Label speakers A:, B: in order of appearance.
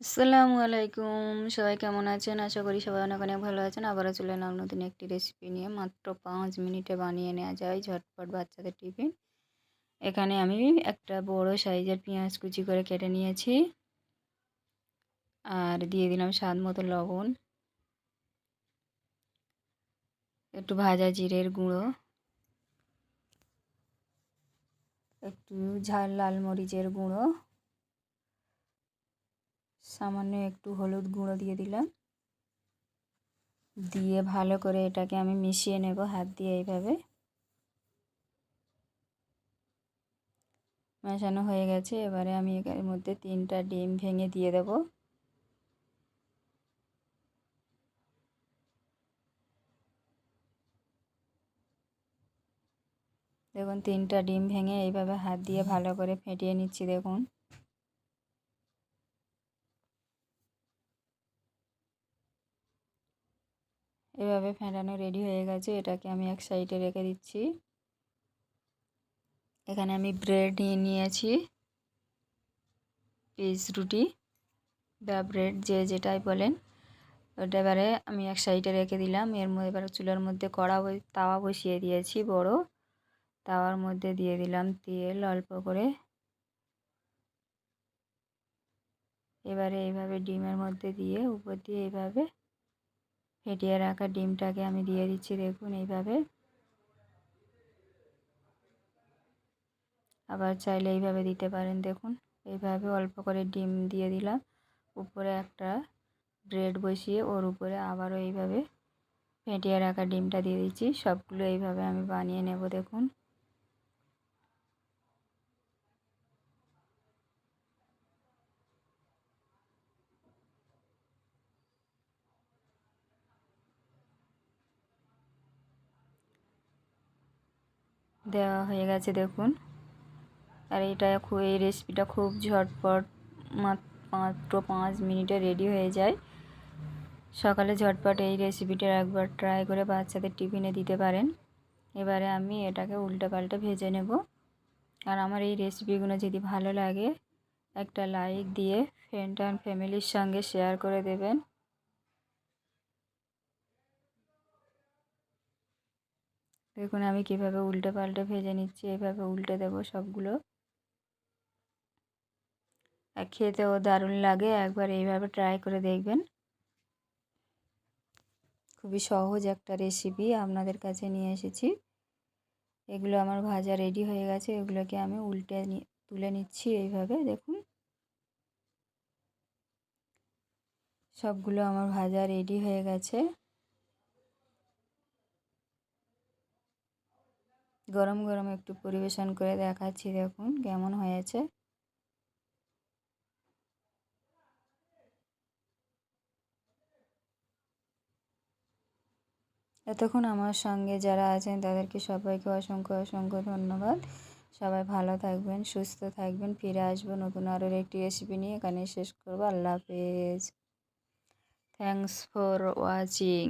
A: আসসালামু আলাইকুম। সবাই কেমন আছেন? আশা করি সবাই অনেক অনেক ভালো আছেন। আবারও চলে এলাম নতুন একটি রেসিপি নিয়ে। মাত্র পাঁচ মিনিটে বানিয়ে নেওয়া যায় ঝটপট বাচ্চাদের টিফিন। এখানে আমি একটা বড় সাইজের পেঁয়াজ কুচি করে কেটে নিয়েছি। আর দিয়ে দিলাম স্বাদ মতো লবণ। একটু ভাজা জিরের গুঁড়ো। একটু ঝাল, লাল মরিচের গুঁড়ো। সামান্য একটু হলুদ গুঁড়ো দিয়ে দিলাম। দিয়ে ভালো করে এটাকে আমি মিশিয়ে নেব হাত দিয়ে এইভাবে। মেশানো হয়ে গেছে, এবারে আমি এর মধ্যে তিনটা ডিম ভেঙে দিয়ে দেব। দেখুন, তিনটা ডিম ভেঙে এইভাবে হাত দিয়ে ভালো করে ফেটিয়ে নিচ্ছি, দেখুন। এভাবে ফেটানো রেডি হয়ে গেছে, এটাকে আমি এক সাইডে রেখে দিচ্ছি। এখানে আমি ব্রেড নিয়ে নিয়েছি, পিস রুটি, বা ব্রেড যে যেটাই বলেন। ওটা এবারে আমি এক সাইডে রেখে দিলাম, এর মধ্যে এবার চুলার মধ্যে কড়া তাওয়া বসিয়ে দিয়েছি, বড়। তাওয়ার মধ্যে দিয়ে দিলাম তেল অল্প করে। এবারে এইভাবে ডিমের মধ্যে দিয়ে উপর দিয়ে এইভাবে ফেটিয়ে রাখা ডিমটাকে আমি দিয়ে দিচ্ছি, দেখুন এইভাবে। আবার চাইলে এইভাবে দিতে পারেন, দেখুন এইভাবে অল্প করে ডিম দিয়ে দিলাম। উপরে একটা ব্রেড বসিয়ে ওর উপরে আবারও এইভাবে ফেটিয়ে রাখা ডিমটা দিয়ে দিচ্ছি। সবগুলো এইভাবে আমি বানিয়ে নেব, দেখুন। দেওয়া হয়ে গেছে দেখুন। আর এটা এই রেসিপিটা খুব ঝটপট মাত্র পাঁচ মিনিটে রেডি হয়ে যায়। সকালে ঝটপট এই রেসিপিটা একবার ট্রাই করে বাচ্চাদের টিফিনে দিতে পারেন। এবারে আমি এটাকে উল্টে পাল্টে ভেজে নেব। আর আমার এই রেসিপিগুলো যদি ভালো লাগে, একটা লাইক দিয়ে ফ্রেন্ড অ্যান্ড ফ্যামিলির সঙ্গে শেয়ার করে দেবেন। দেখুন আমি কীভাবে উল্টে পাল্টে ভেজে নিচ্ছি এইভাবে উল্টে দেব সবগুলো। খেতেও দারুণ লাগে, একবার এইভাবে ট্রাই করে দেখবেন। খুবই সহজ একটা রেসিপি আপনাদের কাছে নিয়ে এসেছি। এগুলো আমার ভাজা রেডি হয়ে গেছে, এগুলোকে আমি উল্টে তুলে নিচ্ছি এইভাবে, দেখুন। সবগুলো আমার ভাজা রেডি হয়ে গেছে। গরম গরম একটু পরিবেশন করে দেখাচ্ছি দেখুন, কেমন হয়েছে। এতক্ষণ আমার সঙ্গে যারা আছেন তাদেরকে সবাইকে অসংখ্য অসংখ্য ধন্যবাদ। সবাই ভালো থাকবেন, সুস্থ থাকবেন, ফিরে আসব নতুন আরও একটি রেসিপি নিয়ে। এখানে শেষ করব। আল্লাহ হাফেজ। Thanks for watching